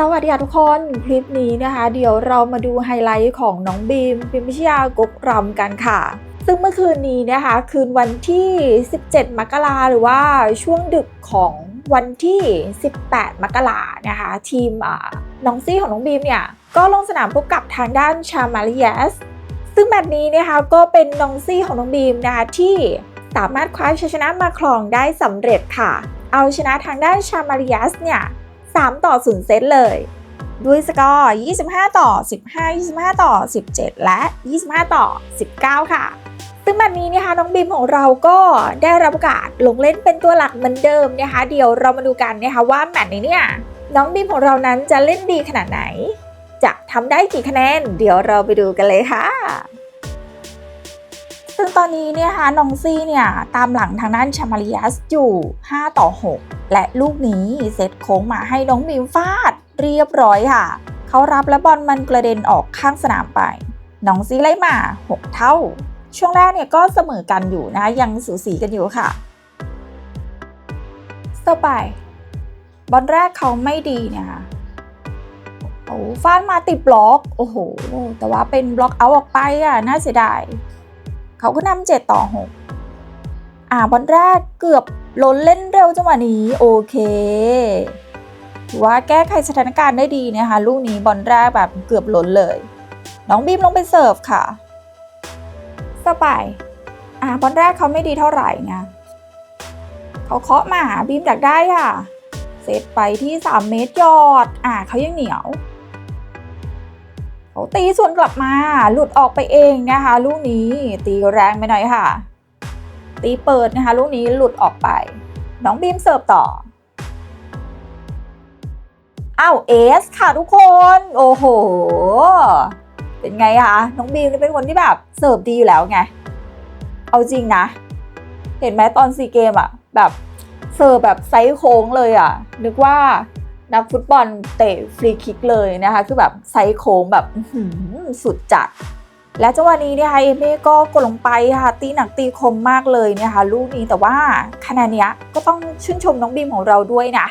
สวัสดีค่ะทุกคน คลิปนี้นะคะ เดี๋ยวเรามาดูไฮไลท์ของน้องบีมพิมพิชยากกรำกันค่ะ ซึ่งเมื่อคืนนี้นะคะ คืนวันที่ 17 มกราหรือว่าช่วงดึกของวันที่ 18 มกรานะคะ ทีมอ่าน้องซี่ของน้องบีมเนี่ย ก็ลงสนามพบกับทางด้านชามาริยัสซึ่งแบบนี้นะคะก็เป็นน้องซี่ของน้องบีมนะคะที่สามารถคว้าชัยชนะมาครองได้สำเร็จค่ะ เอาชนะทางด้านชามาริยัสเนี่ย 3 ต่อ 0 เซตเลย ด้วยสกอร์ 25 ต่อ 15 25 ต่อ 17 และ 25 ต่อ 19 ค่ะ ซึ่งแบบนี้นะคะน้องบีมของเราก็ได้รับโอกาสลงเล่นเป็นตัวหลักเหมือนเดิมนะคะ เดี๋ยวเรามาดูกันนะคะว่าแมตช์นี้เนี่ยน้องบีมของเรานั้นจะเล่นดีขนาดไหน จะทำได้กี่คะแนน เดี๋ยวเราไปดูกันเลยค่ะ่งตอนนี้เนี่ยคะน้องซี่เนี่ยตามหลังทางด้านชามาริยัสอยู่ 5 ต่อ 6 และลูกนี้เซตโค้งมาให้น้องบีมฟาดเรียบร้อยค่ะ เขารับและบอลมันกระเด็นออกข้างสนามไป น้องซี่ไล่มา 6 เท่า ช่วงแรกเนี่ยก็เสมอกันอยู่นะยังสูสีกันอยู่ค่ะต่อไปบอลแรกเขาไม่ดีเนี่ยค่ะโอ้ฟาดมาติดบล็อก โอ้โห แต่ว่าเป็นบล็อกเอาออกไปอะ น่าเสียดาย เขาก็นำเจ็ดต่อหกอ่าบอลแรกเกือบล้นเล่นเร็วจังหวะนี้ โอเคถือว่าแก้ไขสถานการณ์ได้ดีนะคะลูกนี้บอลแรกแบบเกือบล้นเลย น้องบีมลงไปเสิร์ฟค่ะสบายอ่าบอลแรกเขาไม่ดีเท่าไหร่นะเขาเคาะมาบีมดักได้ค่ะเซตไปที่ 3 เมตรยอด อ่าเขายังเหนียว เขาตีส่วนกลับมาหลุดออกไปเองนะคะ ลูกนี้ตีแรงไปหน่อยค่ะ ตีเปิดนะคะ ลูกนี้หลุดออกไป น้องบีมเสิร์ฟต่ออ้าวเอสค่ะทุกคน โอ้โห เป็นไงคะน้องบีมเป็นคนที่แบบเสิร์ฟดีอยู่แล้วไง เอาจริงนะ เห็นไหมตอนซีเกมอะแบบเสิร์ฟแบบไซส์โค้งเลยอะนึกว่า นักฟุตบอลเตะฟรีคิกเลยนะคะ คือแบบไซส์โค้งแบบสุดจัด และจังหวะนี้เนี่ยค่ะเอเม่ก็กดลงไปค่ะ ตีหนักตีคมมากเลยเนี่ยค่ะลูกนี้แต่ว่าคะแนนเนี้ยก็ต้องชื่นชมน้องบีมของเราด้วยนะ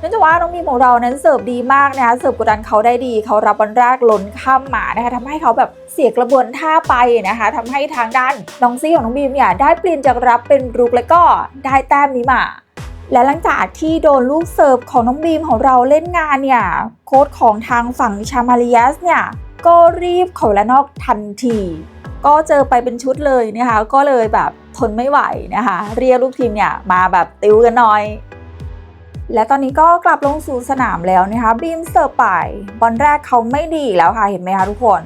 เนื่องจากว่าน้องบีมของเรานั้นเสิร์ฟดีมากนะคะเสิร์ฟกดดันเขาได้ดี เขารับบอลแรกล้นข้ามหมานะคะทำให้เขาแบบเสียกระบวนท่าไปนะคะทำให้ทางด้านน้องซี่ของน้องบีมเนี่ยได้เปลี่ยนจากรับเป็นรุกแล้วก็ได้แต้มนี้มา และหลังจากที่โดนลูกเสิร์ฟของน้องบีมของเราเล่นงานเนี่ย โค้ชของทางฝั่งชามาริยัสเนี่ย ก็รีบขอละนอกทันที ก็เจอไปเป็นชุดเลยนะคะ ก็เลยแบบทนไม่ไหวนะคะ เรียกลูกทีมเนี่ยมาแบบติวกันหน่อยและตอนนี้ก็กลับลงสู่สนามแล้วนะคะบีมเสิร์ฟไปบอลแรกเขาไม่ดีแล้วค่ะเห็นไหมคะทุกคน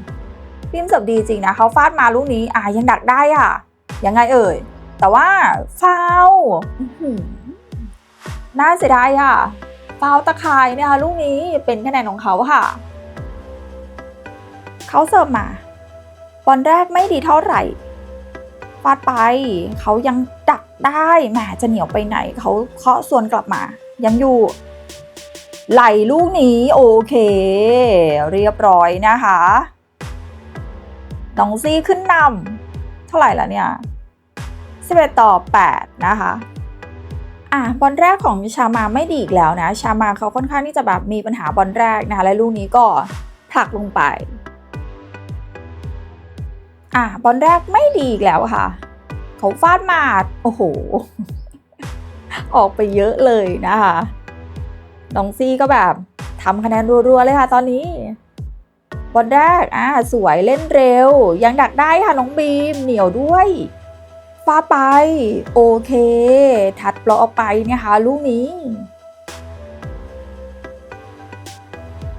บีมเสิร์ฟดีจริงนะเขาฟาดมาลูกนี้อะยังดักได้ค่ะยังไงเอ่ยแต่ว่าฟาว น่าเสียดายค่ะฟาวตะข่ายนะคะลูกนี้เป็นคะแนนของเขาค่ะ เขาเสิร์ฟมาบอลแรกไม่ดีเท่าไหร่ฟาดไปเขายังดักได้แหมจะเหนียวไปไหนเขาเคาะส่วนกลับมา ยังอยู่ ไหลลูกนี้โอเค เรียบร้อยนะคะน้องซี่ขึ้นนำเท่าไหร่แล้วเนี่ย11ต่อ 8 นะคะ อะบอลแรกของชามาไม่ดีอีกแล้วนะ ชามาเขาค่อนข้างที่จะแบบมีปัญหาบอลแรกนะคะและลูกนี้ก็ผลักลงไป อะบอลแรกไม่ดีอีกแล้วค่ะ เขาฟาดมาดโอ้โห ออกไปเยอะเลยนะคะน้องซี่ก็แบบทำคะแนนรัวๆเลยค่ะตอนนี้บอลแรกอะสวยเล่นเร็ว ยังดักได้ค่ะน้องบีมเหนียวด้วย ฟาดไป โอเคทัดบล็อกออกไปเนี่ยค่ะลูกนี้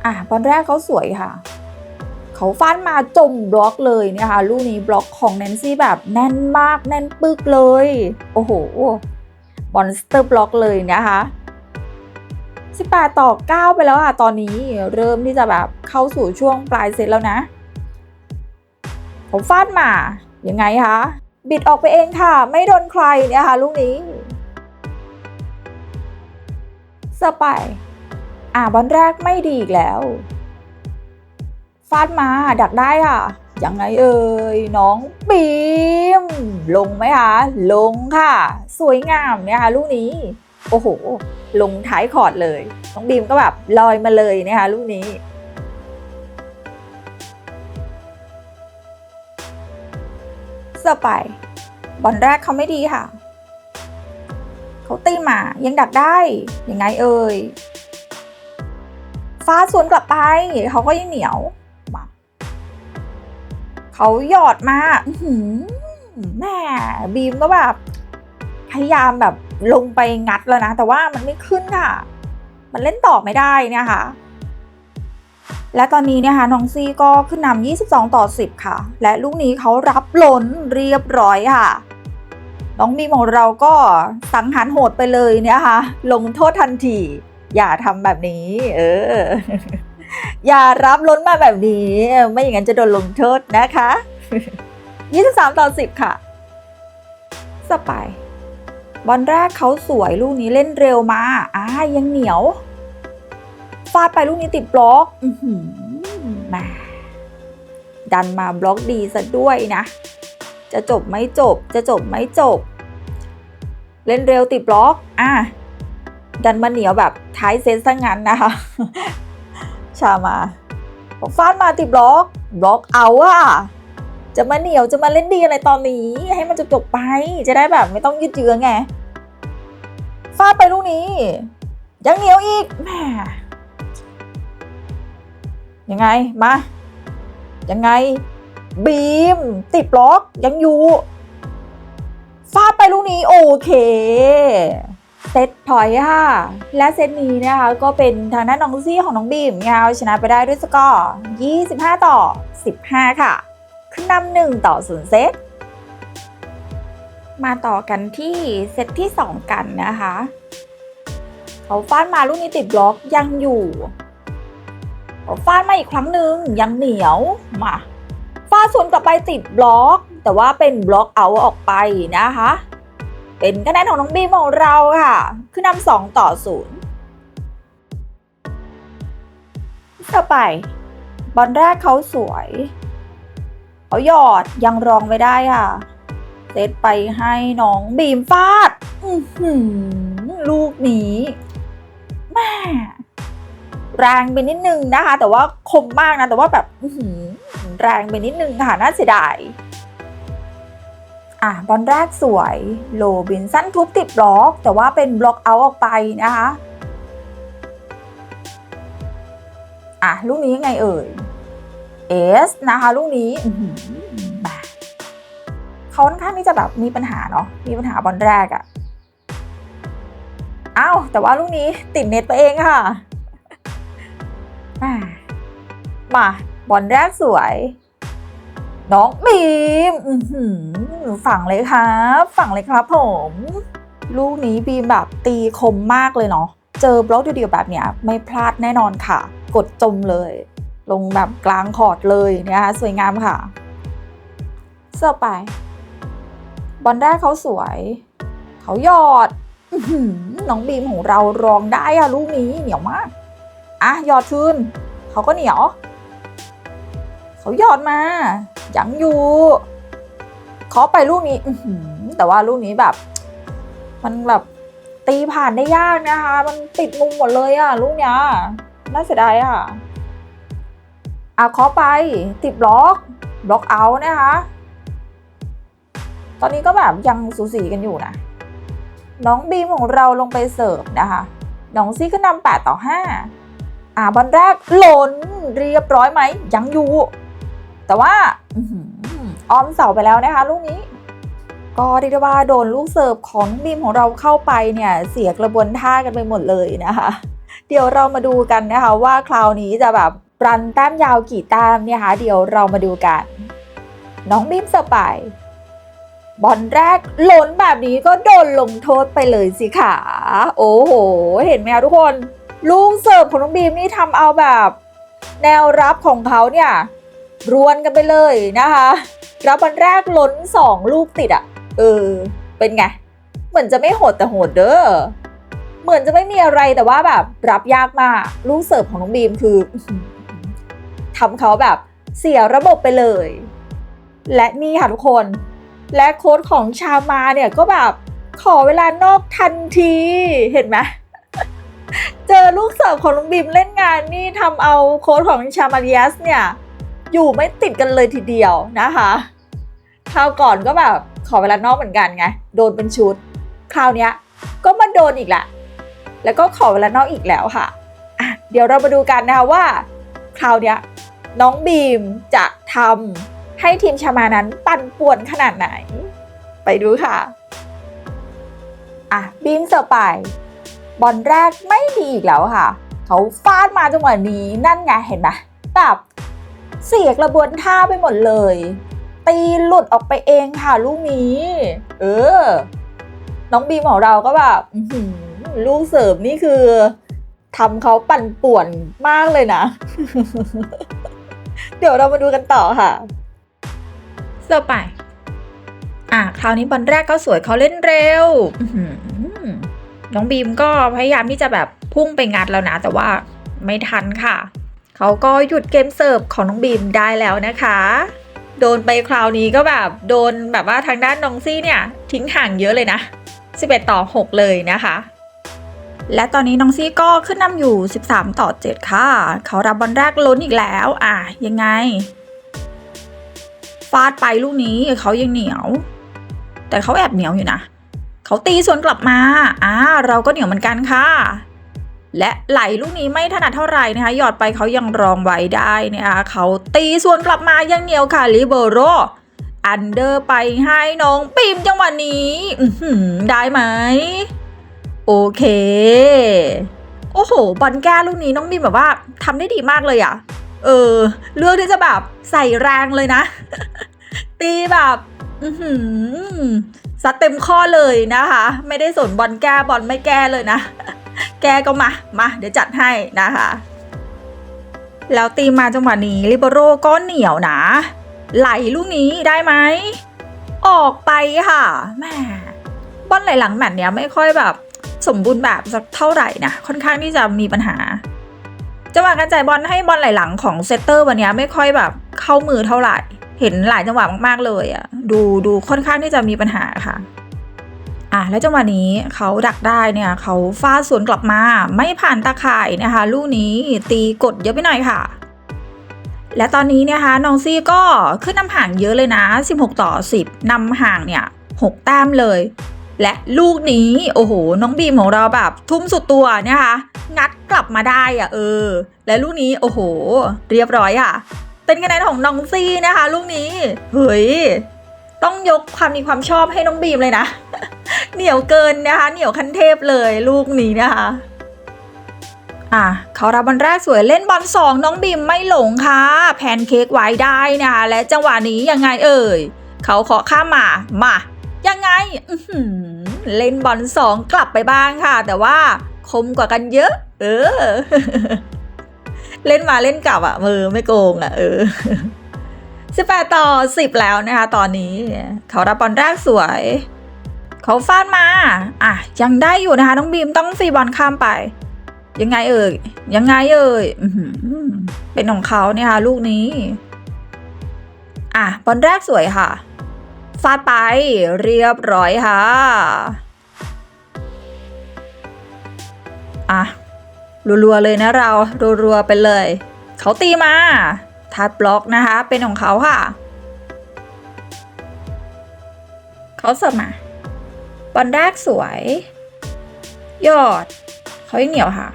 อะบอลแรกเขาสวยค่ะ เขาฟาดมาจมบล็อกเลยเนี่ยค่ะลูกนี้บล็อกของแนนซี่แบบแน่นมากแน่นปึกเลย โอ้โหบอนสเตอร์บล็อกเลยนะคะ18ต่อ 9 ไปแล้วอะตอนนี้เริ่มที่จะแบบเข้าสู่ช่วงปลายเซตแล้วนะ ผมฟาดมายังไงคะ บิดออกไปเองค่ะ ไม่โดนใครเนี่ยค่ะลูกนี้สไปอ่าบอลแรกไม่ดีอีกแล้ว ฟาดมาดักได้ค่ะ ยังไงเอ่ยน้องบีม ลงไหมคะลงค่ะ สวยงามเนี่ยค่ะลูกนี้ โอ้โห ลงท้ายคอร์ดเลย น้องบีมก็แบบลอยมาเลยนะคะลูกนี้ เสือไป บอลแรกเขาไม่ดีค่ะ เขาตีมายังดักได้ ยังไงเอ่ย ฟ้าสวนกลับไป เขาก็ยังเหนียวมาเขาหยอดมาแม่บีมก็แบบ พยายามแบบลงไปงัดแล้วนะ แต่ว่ามันไม่ขึ้นค่ะ มันเล่นต่อไม่ได้นี่ค่ะ และตอนนี้เนี่ยค่ะน้องซี่ก็ขึ้นนำ22 ต่อ 10 ค่ะ และลูกนี้เขารับหล้นเรียบร้อยค่ะ น้องบีมของเราก็สังหารโหดไปเลยเนี่ยค่ะลงโทษทันที อย่าทำแบบนี้ เออ อย่ารับล้นมาแบบนี้ ไม่อย่างนั้นจะโดนลงโทษนะคะ 23 ต่อ 10 ค่ะ สไปายบอลแรกเขาสวยลูกนี้เล่นเร็วมาอ่ายังเหนียว ฟาดไปลูกนี้ติดบล็อกแมาดันมาบล็อกดีซะด้วยนะ จะจบไม่จบ จะจบไม่จบ เล่นเร็วติดบล็อกอะดันมาเหนียวแบบท้ายเซตซะงั้นนะคะ ชามาบอกฟาดมาติดบล็อก บล็อกเอาอะจะมาเหนียวจะมาเล่นดีอะไรตอนนี้ ให้มันจบจบไป จะได้แบบไม่ต้องยืดเยื้อไง ฟาดไปลูกนี้ ยังเหนียวอีกแหม ยังไง มา ยังไง บีม ติดบล็อก ยังอยู่ ฟาดไปลูกนี้ โอเค เซตพอยต์ค่ะ และเซตนี้นะคะ ก็เป็นทางด้านน้องซี่ของน้องบีมเนี่ยเอาชนะไปได้ด้วยสกอร์ 25 ต่อ 15 ค่ะ ขึ้นนำหนึ่งต่อศูนย์เซต มาต่อกันที่เซตที่ 2 กันนะคะ เขาฟาดมาลูกนี้ติดบล็อกยังอยู่ ฟาดมาอีกครั้งหนึ่งยังเหนียวมาฟาดสวนกลับไปติดบล็อก แต่ว่าเป็นบล็อกเอาออกไปนะคะ เป็นคะแนนของน้องบีมของเราค่ะ คือนำสองต่อศูนย์ต่อไป บอลแรกเขาสวยเขาหยอดยังรองไม่ได้ค่ะเซตไปให้น้องบีมฟาดลูกนี้แม่ แรงไปนิดนึงนะคะ แต่ว่าคมมากนะ แต่ว่าแบบแรงไปนิดนึงค่ะน่าเสียดายอะบอลแรกสวยโลบินสั้นทุบติดบล็อก แต่ว่าเป็นบล็อกเอาออกไปนะคะอะลูกนี้ยังไงเอ่ยเอสนะคะลูกนี้เขาค่อนข้างที่จะแบบมีปัญหาเนาะมีปัญหาบอลแรกอะอ้าวแต่ว่าลูกนี้ติดเน็ตไปเองค่ะ มาบอลแรกสวย น้องบีมฝั่งเลยครับฝั่งเลยครับผม ลูกนี้บีมแบบตีคมมากเลยเนาะเจอบล็อกเดียวๆแบบเนี้ยไม่พลาดแน่นอนค่ะ กดจมเลย ลงแบบกลางคอร์ดเลยนะคะสวยงามค่ะ เสื้อไป บอลแรกเขาสวย เขาหยอดน้องบีมของเรารองได้อะลูกนี้เหนียวมาก อะหยอดคืนเขาก็เหนียว เขาหยอดมายังอยู่เคาไปลูกนี้แต่ว่าลูกนี้แบบ มันแบบตีผ่านได้ยากนะคะ มันติดมุมหมดเลยอะลูกเนี้ยน่าเสียดายอะอะเคาะไปติดบล็อกบล็อกเอาท์นะคะ ตอนนี้ก็แบบยังสูสีกันอยู่นะ น้องบีมของเราลงไปเสิร์ฟนะคะ น้องซี่ก็นำ8ต่อ 5 อ่าบอลแรกหล่นเรียบร้อยไหมยังอยู่ แต่ว่าอ้อมเสาไปแล้วนะคะ ลูกนี้ ก็เรียกว่าโดนลูกเสิร์ฟของบีมของเราเข้าไปเนี่ย เสียกระบวนท่ากันไปหมดเลยนะคะ เดี๋ยวเรามาดูกันนะคะว่าคราวนี้จะแบบรันแต้มยาวกี่แต้มเนี่ยคะเดี๋ยวเรามาดูกัน น้องบีมเสิร์ฟไปบอลแรกหล้นแบบนี้ก็โดนลงโทษไปเลยสิค่ะ โอ้โห เห็นไหมคะทุกคน ลูกเสิร์ฟของน้องบีมนี่ทำเอาแบบ แนวรับของเขาเนี่ยรวนกันไปเลยนะคะ รับบอลแรกล้นสองลูกติดอะ่ะ เออ เป็นไง เหมือนจะไม่โหดแต่โหดเด้อเหมือนจะไม่มีอะไรแต่ว่าแบบรับยากมากลูกเสิร์ฟของน้องบีมคืออื้อหือทำเขาแบบเสียระบบไปเลย และนี่ค่ะทุกคน และโค้ดของชามาเนี่ยก็แบบขอเวลานอกทันทีเห็นไหม เจอลูกเสิร์ฟของน้องบีมเล่นงานนี่ทำเอาโค้ชของชามาริยัสเนี่ย อยู่ไม่ติดกันเลยทีเดียวนะคะคราวก่อนก็แบบขอเวลานอกเหมือนกันไง โดนเป็นชุด คราวนี้ก็มาโดนอีกแหละ แล้วก็ขอเวลานอกอีกแล้วค่ะะเดี๋ยวเรามาดูกันนะคะว่า คราวนี้น้องบีมจะทำให้ทีมชามานั้นปั่นป่วนขนาดไหน ไปดูค่ะ อะบีมเสิร์ฟไป บอลแรกไม่ดีอีกแล้วค่ะ เขาฟาดมาจังหวะนี้นั่นไงเห็นไหมแบบเสียกระบวนท่าไปหมดเลย ตีหลุดออกไปเองค่ะลูกนี้ เออ น้องบีมของเราก็แบบลูกเสิร์ฟนี่คือทำเขาปั่นป่วนมากเลยนะ เดี๋ยวเรามาดูกันต่อค่ะเสิร์ฟไป อะ คราวนี้บอลแรกก็สวยเขาเล่นเร็ว น้องบีมก็พยายามที่จะแบบพุ่งไปงัดแล้วนะ แต่ว่าไม่ทันค่ะ เขาก็หยุดเกมเสิร์ฟของน้องบีมได้แล้วนะคะ โดนไปคราวนี้ก็แบบโดนแบบว่าทางด้านน้องซี่เนี่ย ทิ้งห่างเยอะเลยนะ 11 ต่อ 6 เลยนะคะและตอนนี้น้องซี่ก็ขึ้นนำอยู่ 13 ต่อ 7 ค่ะ เขารับบอลแรกล้นอีกแล้ว อะ ยังไง ฟาดไปลูกนี้เขายังเหนียว แต่เขาแอบเหนียวอยู่นะ เขาตีสวนกลับมาอ่าเราก็เหนียวเหมือนกันค่ะ และไหลลูกนี้ไม่ถนัดเท่าไหร่นะคะ หยอดไปเขายังรองไว้ได้นะคะเขาตีสวนกลับมายังเหนียวค่ะลิเบโรอันเดอร์ไปให้น้องปิมจังหวะนี้ได้ไหม โอเค โอ้โห บอลแก้ลูกนี้น้องบิมแบบว่าทำได้ดีมากเลยอะ่ะ เออ เลือกที่จะแบบใส่แรงเลยนะ ตีแบบ ซัดเต็มข้อเลยนะคะ ไม่ได้สนบอลแก้บอลไม่แก้เลยนะ แกก็มา มา เดี๋ยวจัดให้นะคะ แล้วตีมาจังหวะนี้ลิเบโรก็เหนียวนะ ไหลลูกนี้ได้ไหม ออกไปค่ะแม่บอลไหลหลังแมตช์เนี้ยไม่ค่อยแบบสมบูรณ์แบบสักเท่าไหร่นะ ค่อนข้างที่จะมีปัญหาจังหวะการจ่ายบอลให้บอลไหลหลังของเซตเตอร์วันนี้ไม่ค่อยแบบเข้ามือเท่าไหร่ เห็นหลายจังหวะมาก ๆ เลยอะดูดูค่อนข้างที่จะมีปัญหาค่ะอะแล้วจังหวะนี้เขาดักได้เนี่ยเขาฟาดสวนกลับมาไม่ผ่านตาข่ายนะคะ ลูกนี้ตีกดเยอะไปหน่อยค่ะ และตอนนี้เนี่ยนะคะน้องซี่ก็ขึ้นนำห่างเยอะเลยนะ 16 ต่อ 10นำห่างเนี่ย 6 แต้มเลย และลูกนี้โอ้โห น้องบีมของเราแบบทุ่มสุดตัวเนี่ยคะ งัดกลับมาได้อะเออ และลูกนี้โอ้โห เรียบร้อยอะ เป็นคะแนนของน้องซี่นะคะ ลูกนี้ เฮ้ย ต้องยกความมีความชอบให้น้องบีมเลยนะ เหนียวเกินนะคะ เหนียวคันเทพเลยลูกนี้นะคะอะเขารับบอลแรกสวยเล่นบอลสองน้องบีมไม่หลงค่ะแพนเค้กไว้ได้นะคะ และจังหวะนี้ยังไงเอ่ยเขาขอข้ามมามายังไงเล่นบอลสองกลับไปบ้างค่ะ แต่ว่าคมกว่ากันเยอะ เออ เล่นมาเล่นกลับอะมือไม่โกงอะเออ18ต่อ10แล้วนะคะ ตอนนี้เขารับบอลแรกสวย เขาฟาดมาอะยังได้อยู่นะคะน้องบีมต้องฟรีบอลข้ามไป ยังไงเอ่ยยังไงเอ่ยเป็นของเขาเนี่ยค่ะ ลูกนี้ อะบอลแรกสวยค่ะฟาดไปเรียบร้อยค่ะ อะ รัวๆเลยนะเรารัวๆไปเลย เขาตีมาทัดบล็อกนะคะเป็นของเขาค่ะ เขาเสิร์ฟมาบอลแรกสวย ยอด เขายังเหนียวค่ะ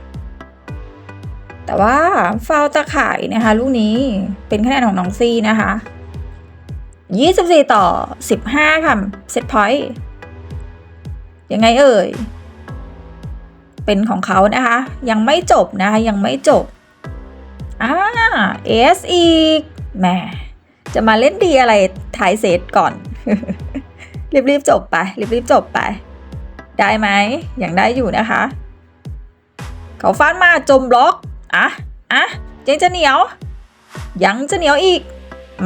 แต่ว่าฟาวตะข่ายนะคะ ลูกนี้เป็นคะแนนของน้องซีนะคะ24 ต่อ 15 ค่ะ เซตพอยต์ยังไงเอ่ย เป็นของเขานะคะ ยังไม่จบนะคะยังไม่จบอ่าเอสอีกแหมจะมาเล่นดีอะไรถ่ายเซตก่อน รีบๆจบไป รีบๆจบไป ได้ไหมยังได้อยู่นะคะ เขาฟาดมาจมบล็อกอะอะยังจะเหนียว ยังจะเหนียวอีก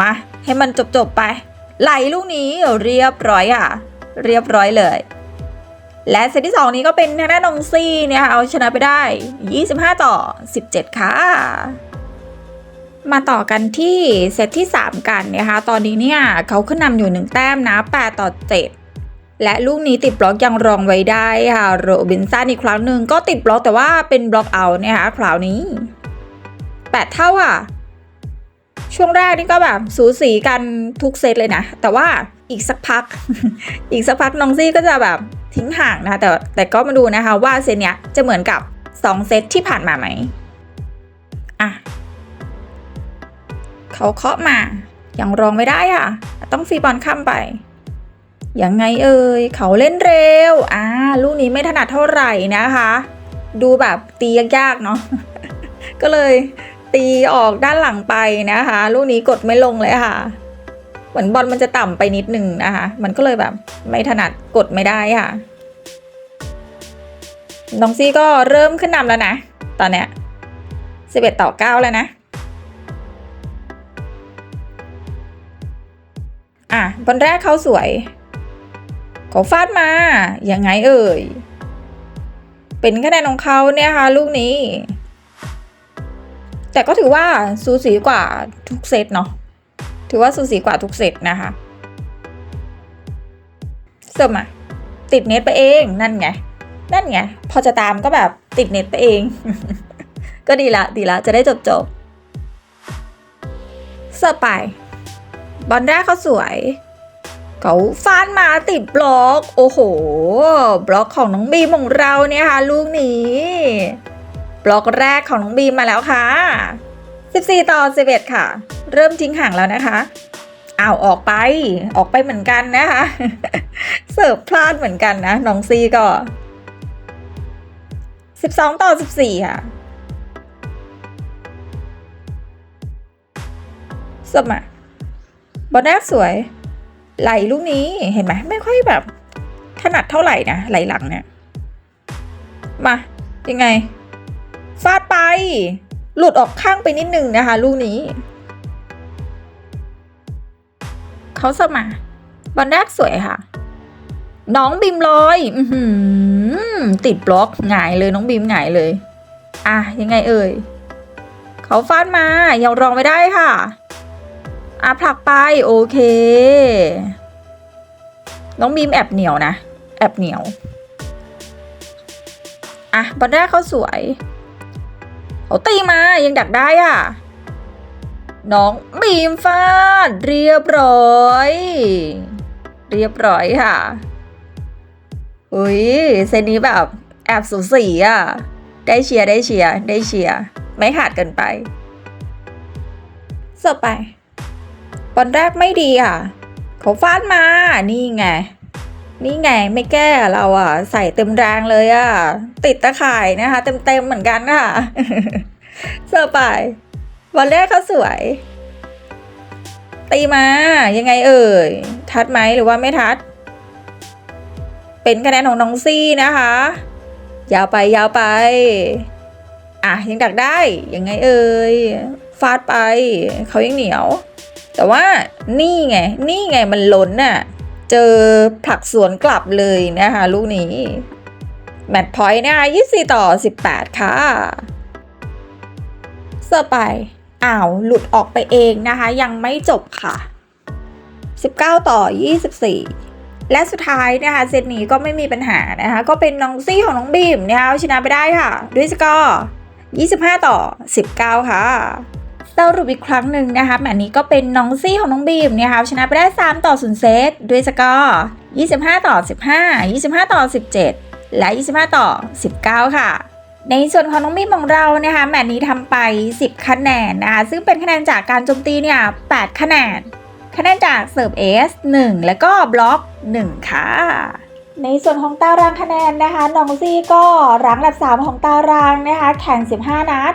มา ให้มันจบๆไป ไหลลูกนี้เรียบร้อยอะ เรียบร้อยเลย และเซตที่สองนี้ก็เป็นทางด้านนองซี่เนี่ยค่ะเอาชนะไปได้ 25 ต่อ 17 ค่ะ มาต่อกันที่เซตที่ 3 กันนะคะตอนนี้เนี่ยเขาขึ้นนำอยู่ 1 แต้มนะ 8 ต่อ 7 และลูกนี้ติดบล็อกยังรองไว้ได้ค่ะโรบินสันอีกครั้งหนึ่งก็ติดบล็อกแต่ว่าเป็นบล็อกเอาท์นะคะคราวนี้แปดเท่าค่ะ ช่วงแรกนี่ก็แบบสูสีกันทุกเซตเลยนะ แต่ว่าอีกสักพัก อีกสักพักน้องซี่ก็จะแบบ ทิ้งห่างนะคะแต่แต่ก็มาดูนะคะว่าเซตเนี้ยจะเหมือนกับ 2 เซตที่ผ่านมาไหมอะเขาเคาะมายังรองไม่ได้ค่ะ ต้องฟรีบอลข้ามไปยังไงเอ่ยเขาเล่นเร็วอ่าลูกนี้ไม่ถนัดเท่าไหร่นะคะ ดูแบบตียากๆเนาะก็เลยตีออกด้านหลังไปนะคะ ลูกนี้กดไม่ลงเลยค่ะ เหมือนบอลมันจะต่ำไปนิดนึงนะคะ มันก็เลยแบบไม่ถนัดกดไม่ได้ค่ะ น้องซี่ก็เริ่มขึ้นนำแล้วนะ ตอนเนี้ย11ต่อ9แล้วนะอะบอลแรกเขาสวยเขาฟาดมา ยังไงเอ่ย เป็นคะแนนของเขาเนี่ยค่ะลูกนี้ แต่ก็ถือว่าสูสีกว่าทุกเซตเนาะ ถือว่าสูสีกว่าทุกเซตนะคะเสริมอะติดเน็ตไปเองนั่นไง นั่นไง พอจะตามก็แบบติดเน็ตไปเอง ก็ดีละดีละจะได้จบจบเสิร์ฟไป บอลแรกเขาสวย เขาฟานมาติดบล็อก โอ้โห บล็อกของน้องบีมของเราเนี่ยค่ะลูกนี้ บล็อกแรกของน้องบีมมาแล้วค่ะ 14 ต่อ 11 ค่ะ เริ่มทิ้งห่างแล้วนะคะอ้าวออกไปออกไปเหมือนกันนะคะ เสิร์ฟพลาดเหมือนกันนะ น้องซีก็ 12 ต่อ 14 ค่ะสิร์ฟมาบอลแรกสวย ไหลลูกนี้เห็นไหมไม่ค่อยแบบ ถนัดเท่าไหร่นะ ไหลหลังเนี่ย มา ยังไง ฟาดไป หลุดออกข้างไปนิดนึงนะคะ ลูกนี้ เขาสมาบอลแรกสวยค่ะ น้องบิมลอยอติดบล็อกหงายเลยน้องบิมหงายเลย อะยังไงเอ่ยเขาฟาดมายังรองไม่ได้ค่ะอะผลักไปโอเค น้องบีมแอบเหนียวนะ แอบเหนียว อะบอลแรกเขาสวย เขาตีมายังดักได้อะ น้องบีมฟาดเรียบร้อย เรียบร้อยค่ะ อุ้ยเซตนี้แบบแอบสูสีอะ ได้เชียร์ได้เชียร์ได้เชียร์ไม่ขาดกินไปเสิร์ฟไปบอลแรกไม่ดีอะ เขาฟาดมา นี่ไง นี่ไงไม่แก้เราอะ ใส่เต็มแรงเลยอะ ติดตะข่ายนะคะ เต็มๆเหมือนกันค่ะเสิร์ฟไปบอลแรกเขาสวย ตีมา ยังไงเอ่ย ทัดไหมหรือว่าไม่ทัด เป็นคะแนนของน้องซี่นะคะ ยาวไปยาวไป อะ ยังดักได้ ยังไงเอ่ย ฟาดไป เขายังเหนียว แต่ว่านี่ไง นี่ไงมันล้นน่ะ เจอผลักสวนกลับเลยนะคะลูกนี้ แมตช์พอยต์นะคะ24 ต่อ 18 ค่ะ เสิร์ฟไป อ้าว หลุดออกไปเองนะคะ ยังไม่จบค่ะ 19 ต่อ 24และสุดท้ายนะคะเซตนี้ก็ไม่มีปัญหานะคะ ก็เป็นน้องซี่ของน้องบีมนะคะชนะไปได้ค่ะ ด้วยสกอร์ 25 ต่อ 19 ค่ะ สรุปอีกครั้งหนึ่งนะคะแมตช์นี้ก็เป็นน้องซี่ของน้องบีมนี่ยค่ะชนะไปได้ 3 ต่อ 0 เซต ด้วยสกอร์ 25 ต่อ 15 25 ต่อ 17 และ 25 ต่อ 19 ค่ะ ในส่วนของน้องบีมของเรานะคะแมตช์นี้ทำไป 10 คะแนนนะคะซึ่งเป็นคะแนนจากการโจมตีเนี่ย 8 คะแนน คะแนนจากเสิร์ฟเอส1แล้วก็บล็อก 1 ค่ะในส่วนของตารางคะแนนนะคะน้องซี่ก็รั้งอันดับ 3 ของตารางนะคะ แข่ง 15 นัด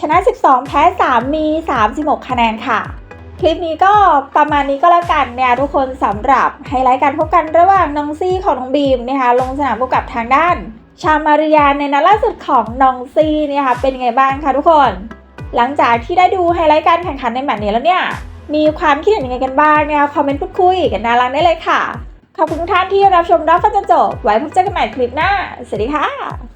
ชนะ 12 แพ้ 3 มี 36 คะแนนค่ะ คลิปนี้ก็ประมาณนี้ก็แล้วกันเนี่ยทุกคนสำหรับไฮไลท์การพบกันระหว่างน้องซี่ของน้องบีมนะคะลงสนามพบกับทางด้าน ชามาริยาในนัดล่าสุดของน้องซี่เนี่ยค่ะเป็นยังไงบ้างคะทุกคน หลังจากที่ได้ดูไฮไลท์การแข่งขันในแมตช์นี้แล้วเนี่ยมีความคิดเห็นยังไงกันบ้างเนี่ยคอมเมนต์พูดคุยกันนารังได้เลยค่ะขอบคุณทุกท่านที่รับชมรับฟังจนจบ ไว้พบเจอกันใหม่คลิปหน้า สวัสดีค่ะ